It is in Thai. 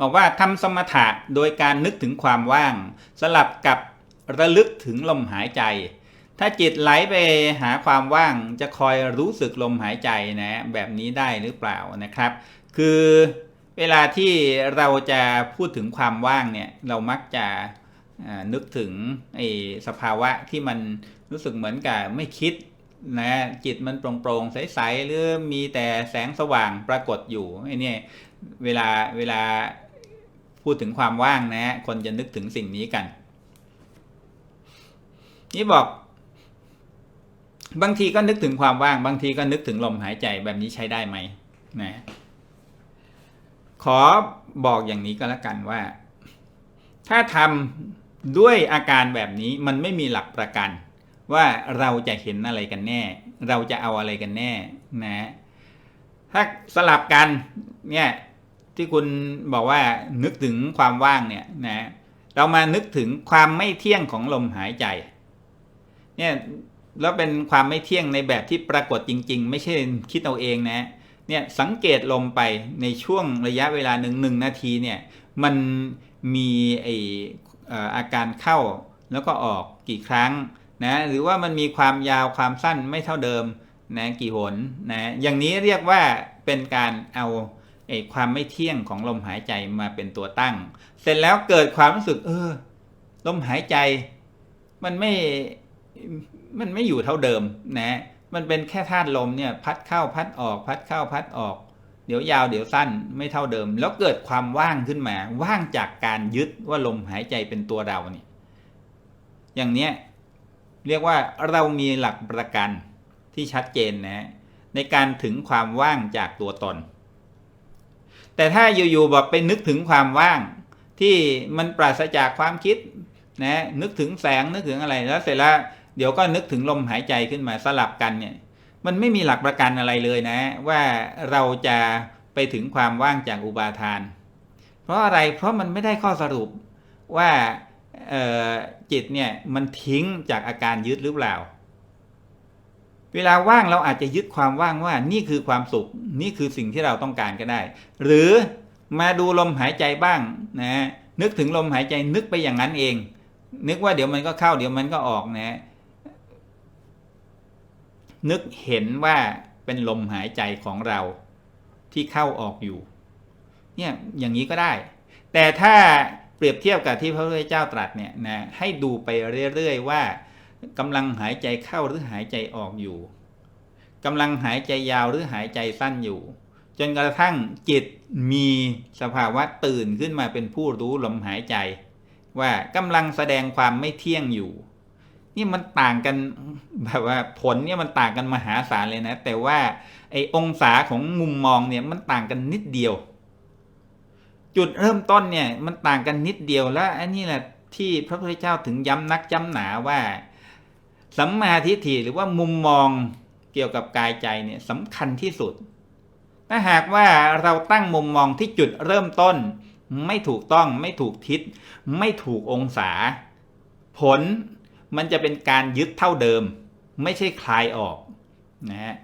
บอกว่าทำสมถะโดยการนึกถึงความว่าง สลับกับระลึกถึงลมหายใจ ถ้าจิตไหลไปหาความว่างจะคอยรู้สึกลมหายใจนะแบบนี้ได้หรือเปล่านะครับ คือเวลาที่เราจะพูดถึงความว่างเนี่ยเรามักจะนึกถึงสภาวะที่มันรู้สึกเหมือนกับไม่คิดนะจิตมันโปร่งๆใส ๆ หรือมีแต่แสงสว่างปรากฏอยู่ไอ้เนี่ยเวลาเวลา พูดถึงความว่างนะ คนจะนึกถึงสิ่งนี้กัน นี่บอก บางทีก็นึกถึงความว่าง บางทีก็นึกถึงลมหายใจแบบนี้ใช้ได้ไหมนะขอบอกอย่างนี้ก็แล้วกันว่า ถ้าทำด้วยอาการแบบนี้มันไม่มีหลักประกัน ว่าเราจะเห็นอะไรกันแน่ เราจะเอาอะไรกันแน่นะถ้าสลับกันเนี่ย ที่คุณบอกว่านึกถึงความว่างเนี่ยนะเรามานึกถึงความไม่เที่ยงของลมหายใจเนี่ยแล้วเป็นความไม่เที่ยงในแบบที่ปรากฏจริง ๆ ไม่ใช่คิดเอาเองนะเนี่ยสังเกตลมไปในช่วงระยะเวลาหนึ่งหนึ่งนาทีเนี่ยมันมีไออาการเข้าแล้วก็ออกกี่ครั้งนะหรือว่ามันมีความยาวความสั้นไม่เท่าเดิมนะกี่หนนะอย่างนี้เรียกว่าเป็นการเอา ความไม่เที่ยงของลมหายใจมาเป็นตัวตั้ง เสร็จแล้วเกิดความรู้สึก เออ ลมหายใจ มันไม่มันไม่อยู่เท่าเดิมนะ มันเป็นแค่ธาตุลมเนี่ย พัดเข้าพัดออก พัดเข้าพัดออก เดี๋ยวยาวเดี๋ยวสั้นไม่เท่าเดิม แล้วเกิดความว่างขึ้นมา ว่างจากการยึดว่าลมหายใจเป็นตัวเราเนี่ยอย่างเนี้ยเรียกว่าเรามีหลักประกันที่ชัดเจนนะ ในการถึงความว่างจากตัวตน แต่ถ้าอยู่ๆแบอกไปนึกถึงความว่าง ที่มันปราศจากความคิดนะนึกถึงแสงนึกถึงอะไรแล้วเสร็จแล้วเดี๋ยวก็นึกถึงลมหายใจขึ้นมาสลับกันเนี่ย มันไม่มีหลักประกันอะไรเลยนะ ว่าเราจะไปถึงความว่างจากอุบาทาน เพราะอะไรเพราะมันไม่ได้ข้อสรุปว่าจิตเนี่ยมันทิ้งจากอาการยึดหรือเปล่า เวลาว่างเราอาจจะยึดความว่างว่านี่คือความสุข นี่คือสิ่งที่เราต้องการก็ได้ หรือมาดูลมหายใจบ้างนะนึกถึงลมหายใจนึกไปอย่างนั้นเอง นึกว่าเดี๋ยวมันก็เข้าเดี๋ยวมันก็ออกนะนึกเห็นว่าเป็นลมหายใจของเราที่เข้าออกอยู่เนี่ยอย่างนี้ก็ได้ แต่ถ้าเปรียบเทียบกับที่พระพุทธเจ้าตรัสเนี่ยนะให้ดูไปเรื่อยๆว่า กำลังหายใจเข้าหรือหายใจออกอยู่กำลังหายใจยาวหรือหายใจสั้นอยู่ จนกระทั่งจิตมีสภาวะตื่นขึ้นมาเป็นผู้รู้ลมหายใจ ว่ากำลังแสดงความไม่เที่ยงอยู่ นี่มันต่างกันแบบว่าผลเนี่ยมันต่างกันมหาศาลเลยนะ แต่ว่าไอองศาของมุมมองเนี่ยมันต่างกันนิดเดียว จุดเริ่มต้นเนี่ยมันต่างกันนิดเดียวแล้วอันนี้แหละที่พระพุทธเจ้าถึงย้ำนักย้ำหนาว่า สัมมาทิฏฐิหรือว่ามุมมองเกี่ยวกับกายใจเนี่ยสำคัญที่สุด ถ้าหากว่าเราตั้งมุมมองที่จุดเริ่มต้น ไม่ถูกต้องไม่ถูกทิศ ไม่ถูกองศา ผลมันจะเป็นการยึดเท่าเดิม ไม่ใช่คลายออกนะฮะ